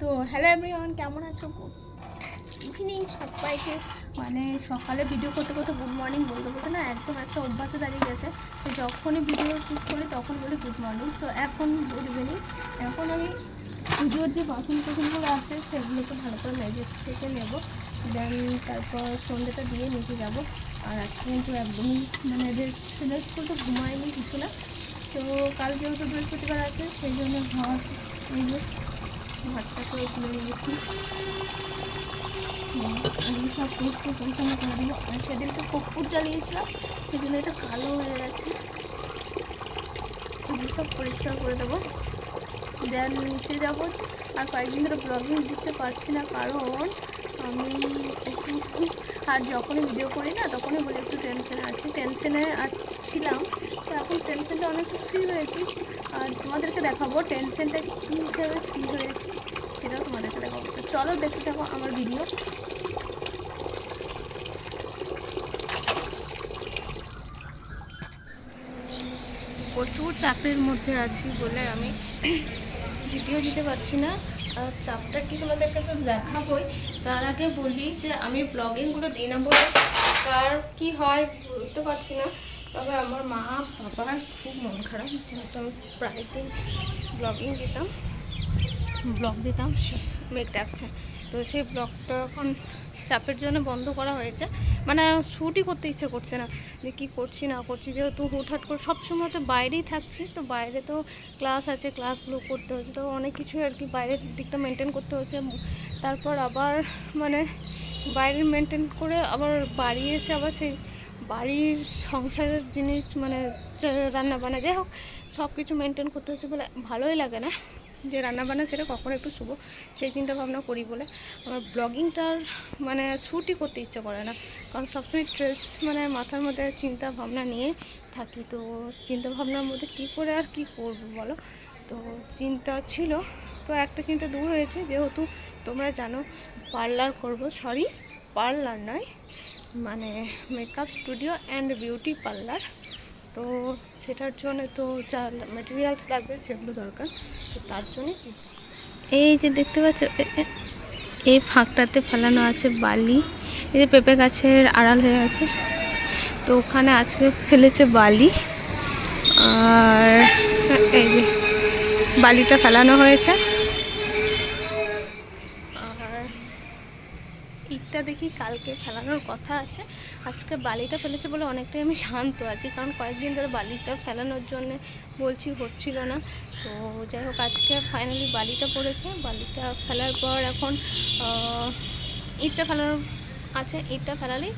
তো hello everyone কেমন আছো? ইভিনিং সবাইকে মানে সকালে ভিডিও করতে করতে গুড মর্নিং বলতে বলতে না একদম একটা অভ্যাসে দাঁড়িয়ে গেছে। তো যখনই ভিডিও শুট করি তখন বলি গুড মর্নিং সো এখন গুড ইভিনিং এখন আমি পুজোর যে বাসন টাসনগুলো আছে সেগুলোকে ভালো করে মেজে থেকে নেব। দেন তারপর সন্ধ্যেটা দিয়ে নিচে যাব। আর আজকে কিন্তু একদমই মানে রেস্ট রেস্ট করতে ঘুমায়নি কিছু না। তো কাল যেহেতু বৃহস্পতিবার আছে, সেই জন্য ভাত এই যে ভাতটা করে তুলে নিয়েছি। এগুলো সব পরিষ্কার করে দেবো আর জ্বালিয়েছিলাম এটা কালো হয়ে গেছে। এগুলো সব পরিষ্কার করে দেবো। দেন নিচে যাব। আর কয়েকদিন ধরে ব্লগিং দিতে পারছি না, কারণ আমি একটু আর যখনই ভিডিও করি না, তখনই বলি একটু টেনশনে আছি। টেনশনে ছিলাম এখন টেনশনটা অনেকটা ফ্রি হয়েছি আর তোমাদেরকে দেখাবো টেনশনটা কী হিসাবে ফ্রি হয়েছি, সেটাও তোমাদেরকে দেখাবো। তো চলো দেখতে থাকো আমার ভিডিও প্রচুর চাপের মধ্যে আছি বলে আমি ভিডিও দিতে পারছি না। চাপটা কি তোমাদেরকে তো দেখাবোই। তার আগে বলি যে আমি ব্লগিংগুলো দিই না বলে। তার কি হয় বলতে পারছি না। তবে আমার মা বাবার খুব মন খারাপ যেহেতু আমি প্রায় দিন ব্লগিং দিতাম। ব্লগ দিতাম? সে মেঘ ডাকছে। তো সেই ব্লগটা এখন চাপের জন্য বন্ধ করা হয়েছে। মানে শ্যুটই করতে ইচ্ছে করছে না যে কী করছি না করছি। যেহেতু হুটহাট করে সবসময় তো বাইরেই থাকছি তো বাইরে তো ক্লাস আছে ক্লাসগুলো করতে হচ্ছে। তো অনেক কিছুই আর কি বাইরের দিকটা মেনটেন করতে হচ্ছে। তারপর আবার মানে বাইরের মেনটেন করে আবার বাড়ি এসে আবার সেই বাড়ির সংসারের জিনিস মানে রান্না বান্না যাই হোক, সব কিছু মেনটেন করতে হচ্ছে বলে ভালোই লাগে না। যে রান্না বান্না সেটা কখনো একটু শুভ, সেই চিন্তা ভাবনা করি বলে আমার ব্লগিংটার মানে শ্যুটই করতে ইচ্ছে করে না। কারণ সবসময় স্ট্রেস মানে মাথার মধ্যে চিন্তা ভাবনা নিয়ে থাকি। তো চিন্তা ভাবনার মধ্যে কী করে আর কি করব বলো? তো চিন্তা ছিল, তো একটা চিন্তা দূর হয়েছে। যেহেতু তোমরা জানো পার্লার করব সরি পার্লার নয় মানে makeup studio and beauty parlour তো সেটার জন্য তো যা মেটেরিয়ালস লাগবে সেগুলো দরকার। তো তার জন্যই এই যে দেখতে পাচ্ছ এই ফাঁকটাতে ফেলানো আছে বালি। এই যে পেঁপে গাছের আড়াল হয়ে আছে। তো ওখানে আজকে ফেলেছে বালি। আর এই যে বালিটা ফেলানো হয়েছে আর ইটটা দেখি কালকে ফেলানোর কথা আছে। আজকে বালিটা ফেলেছে বলে অনেকটাই আমি শান্ত আছি। কারণ কয়েকদিন ধরে বালিটা ফেলানোর জন্য বলছি হচ্ছিল না। তো যাই হোক, আজকে ফাইনালি বালিটা পড়েছে। বালিটা ফেলার পর এখন ইটটা ফেলানোর আছে ইটটা ফেলালেই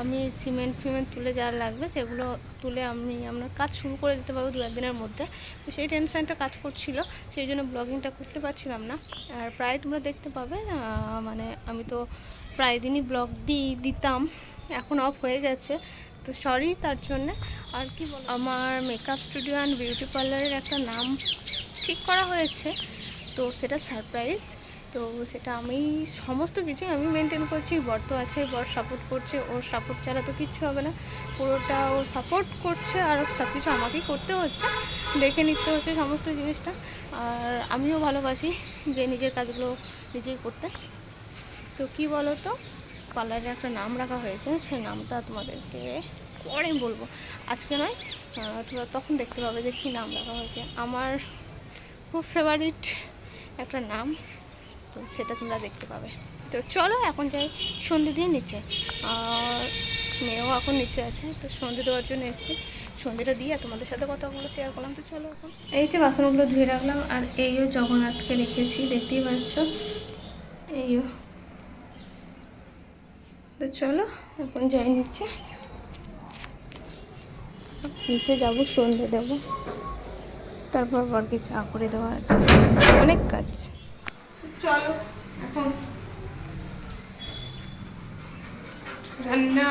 আমি সিমেন্ট ফিমেন্ট তুলে যা লাগবে সেগুলো তুলে আমি আপনার কাজ শুরু করে দিতে পারব দু একদিনের মধ্যে। তো সেই টেনশানটা কাজ করছিল, সেই জন্য ব্লগিংটা করতে পারছিলাম না। আর প্রায় তোমরা দেখতে পাবে মানে আমি তো প্রায় দিনই ব্লগ দিই, দিতাম, এখন অফ হয়ে গেছে। তো সরি তার জন্যে। আর কি আমার মেকআপ স্টুডিও অ্যান্ড বিউটি পার্লারের একটা নাম ঠিক করা হয়েছে, তো সেটা সারপ্রাইজ তো সেটা আমি সমস্ত কিছুই আমি মেনটেন করছি। বর তো আছে, বর সাপোর্ট করছে, ওর সাপোর্ট ছাড়া তো কিচ্ছু হবে না। পুরোটা ও সাপোর্ট করছে আর সব কিছু আমাকেই করতে হচ্ছে। দেখে নিতে হচ্ছে সমস্ত জিনিসটা। আর আমিও ভালোবাসি যে নিজের কাজগুলো নিজেই করতে। তো কি বলো তো পার্লারে একটা নাম রাখা হয়েছে সেই নামটা তোমাদেরকে পরে বলব। আজকে নয় তোমরা তখন দেখতে পাবে যে কী নাম রাখা হয়েছে। আমার খুব ফেভারিট একটা নাম তো সেটা তোমরা দেখতে পাবে। তো চলো এখন যাই সন্ধে দিয়ে নিচে। আর মেয়েও এখন নিচে আছে, তো সন্ধে দেওয়ার জন্য এসেছি। সন্ধেটা দিয়ে তোমাদের সাথে কথাগুলো শেয়ার করলাম, তো চলো এখন। এই যে বাসনগুলো ধুয়ে রাখলাম, আর এইও জগন্নাথকে রেখেছি, দেখতেই পাচ্ছ? এইও তো চলো, এখন যাই নিচে। নিচে যাব, সন্ধে দেব। তারপর বরকে চা করে দেওয়া আছে। অনেক কাজ। চলো, এখন রান্না,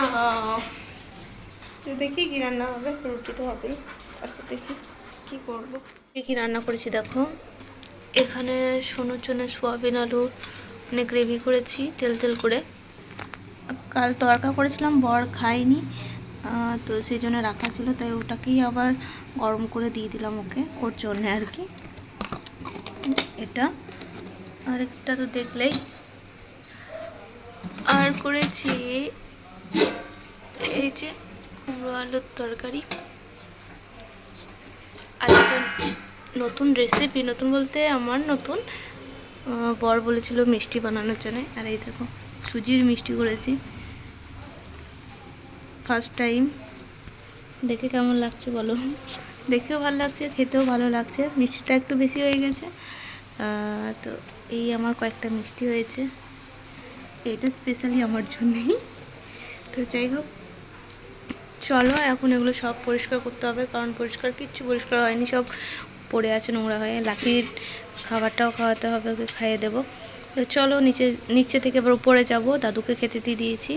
দেখি কি রান্না হবে, রুটি তো হবেই, তারপর দেখি কি করব। কি রান্না করেছি দেখো? এখানে সোনুর জন্য সোয়াবিন আলু মানে গ্রেভি করেছি, তেল তেল করে। কাল তরকা করেছিলাম, বর খায়নি তো সেই জন্য রাখা ছিল, তাই ওটাকেই আবার গরম করে দিয়ে দিলাম ওকে, ওর জন্য আর কি। এটা আরেকটা তো দেখলেই। আর করেছি এই যে কুমড়ো আলুর তরকারি। আর নতুন রেসিপি নতুন বলতে আমার নতুন বর বলেছিল মিষ্টি বানানোর জন্য। আর এই দেখো, সুজির মিষ্টি করেছি। ফার্স্ট টাইম দেখে কেমন লাগছে বলো? দেখেও ভালো লাগছে, খেতেও ভালো লাগছে। মিষ্টিটা একটু বেশি হয়ে গেছে। তো এই আমার কয়েকটা মিষ্টি হয়েছে। এটা স্পেশালি আমার জন্যই। তো যাই হোক, চলো এখন এগুলো সব পরিষ্কার করতে হবে, কারণ পরিষ্কার কিচ্ছু পরিষ্কার হয়নি, সব পড়ে আছে নোংরা হয়ে। লাকির খাবারটাও খাওয়াতে হবে, ওকে খাইয়ে দেবো। চলো নিচে নিচে থেকে এবার উপরে যাব, দাদুকে খেতে দিয়ে দিয়েছি।